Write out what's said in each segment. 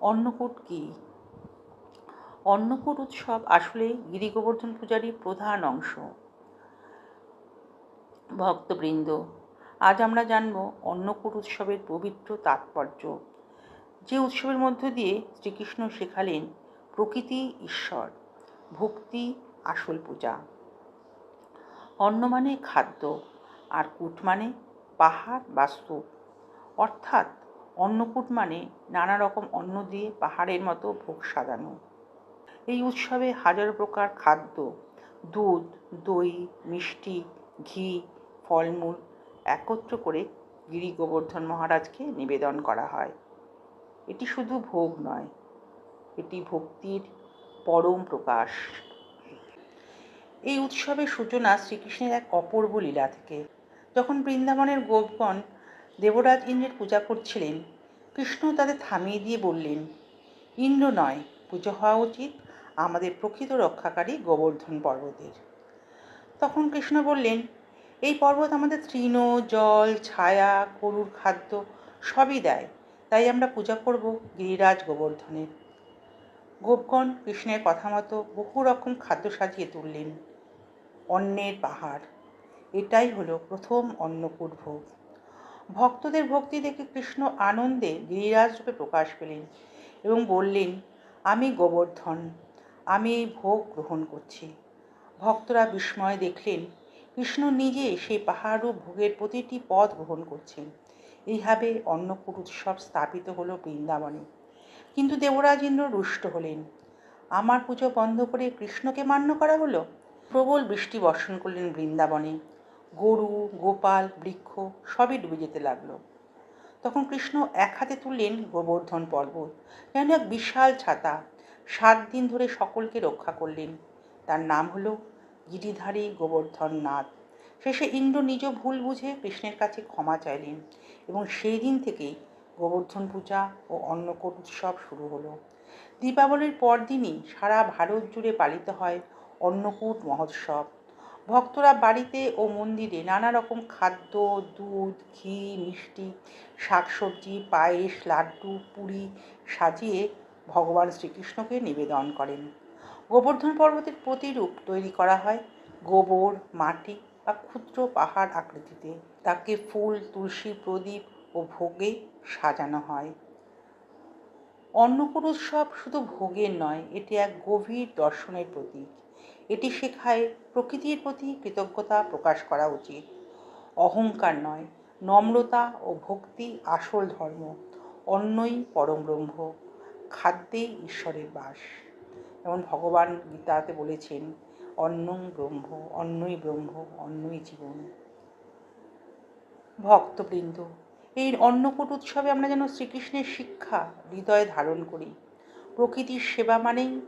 অন্নকূট কী? অন্নকূট উৎসব আসলে গিরি গোবর্ধন পূজারই প্রধান অংশ। ভক্তবৃন্দ, আজ আমরা জানব অন্নকূট উৎসবের পবিত্র তাৎপর্য। যে উৎসবের মধ্য দিয়ে শ্রীকৃষ্ণ শেখালেন প্রকৃতি ঈশ্বর, ভক্তি আসল পূজা। অন্ন মানে খাদ্য, আর কূট মানে পাহাড় বা স্তূপ অর্থাৎ অন্নকূট মানে নানা রকম অন্ন দিয়ে পাহাড়ের মতো ভোগ সাজানো। এই উৎসবে হাজারো প্রকার খাদ্য, দুধ, দই, মিষ্টি, ঘি, ফলমূল একত্র করে গিরি গোবর্ধন মহারাজকে নিবেদন করা হয়। এটি শুধু ভোগ নয়, এটি ভক্তির পরম প্রকাশ। এই উৎসবের সূচনা শ্রীকৃষ্ণের এক অপূর্ব লীলা থেকে, যখন বৃন্দাবনের গোপগণ দেবরাজ ইন্দ্রের পূজা করছিলেন। কৃষ্ণ তাদের থামিয়ে দিয়ে বললেন, ইন্দ্র নয়, পুজো হওয়া উচিত আমাদের প্রকৃত রক্ষাকারী গোবর্ধন পর্বতের। তখন কৃষ্ণ বললেন, এই পর্বত আমাদের তৃণ, জল, ছায়া গরুর খাদ্য সবই দেয়, তাই আমরা পূজা করব গিরিরাজ গোবর্ধনের। গোপগণ কৃষ্ণের কথা মতো বহু রকম খাদ্য সাজিয়ে তুললেন। অন্নের পাহাড়, এটাই হলো প্রথম অন্নকূট ভোগ ভক্তদের ভক্তি দেখে কৃষ্ণ আনন্দে গিরিরাজ রূপে প্রকাশ পেলেন এবং বললেন, আমি গোবর্ধন, আমি ভোগ গ্রহণ করছি। ভক্তরা বিস্ময় দেখলেন, কৃষ্ণ নিজে সেই পাহাড় ভোগের প্রতিটি পদ গ্রহণ করছেন। এইভাবে অন্নকূট উৎসব স্থাপিত হলো বৃন্দাবনে। কিন্তু দেবরাজ ইন্দ্র রুষ্ট হলেন। আমার পুজো বন্ধ করে কৃষ্ণকে মান্য করা হলো? প্রবল বৃষ্টি বর্ষণ করলেন বৃন্দাবনে। গরু, গোপাল, বৃক্ষ সবই ডুবে যেতে লাগল। তখন কৃষ্ণ এক হাতে তুললেন গোবর্ধন পর্বত। যেন এক বিশাল ছাতা সাত দিন ধরে সকলকে রক্ষা করলেন। তার নাম হলো গিরিধারী গোবর্ধন নাথ। শেষে ইন্দ্র নিজ ভুল বুঝে কৃষ্ণের কাছে ক্ষমা চাইলেন এবং সেই দিন থেকেই গোবর্ধন পূজা ও অন্নকূট উৎসব শুরু হলো। দীপাবলির পরদিনই সারা ভারত জুড়ে পালিত হয় অন্নকূট মহোৎসব। ভক্তরা বাড়িতে ও মন্দিরে নানা রকম খাদ্য, দুধ, ঘি, মিষ্টি, শাকসবজি, পায়েস, লাড্ডু, পুরি সাজিয়ে ভগবান শ্রীকৃষ্ণকে নিবেদন করেন। গোবর্ধন পর্বতের প্রতিরূপ তৈরি করা হয় গোবর, মাটি বা ক্ষুদ্র পাহাড় আকৃতিতে। তাকে ফুল, তুলসী, প্রদীপ ও ভোগে সাজানো হয়। অন্নকূট উৎসব শুধু ভোগের নয়, এটি এক গভীর দর্শনের প্রতীক। এটি শেখায় প্রকৃতির প্রতি কৃতজ্ঞতা প্রকাশ করা উচিত। অহংকার নয়, নম্রতা ও ভক্তি আসল ধর্ম, অন্যই পরম ব্রহ্ম, খাদ্যেই ঈশ্বরের বাস। যেমন ভগবান গীতাতে বলেছেন অন্নং ব্রহ্ম অন্নই ব্রহ্ম অন্নই জীবন। ভক্তবৃন্দ এই অন্নকূট উৎসবে আমরা যেন শ্রীকৃষ্ণের শিক্ষা, হৃদয়ে ধারণ করি। প্রকৃতির সেবা মানেই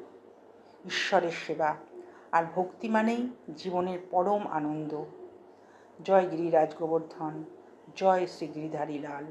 ঈশ্বরের সেবা। আর ভক্তি মানেই জীবনের পরম আনন্দ। জয় গিরিরাজ গোবর্ধন জয় শ্রী গিরিধারী লাল।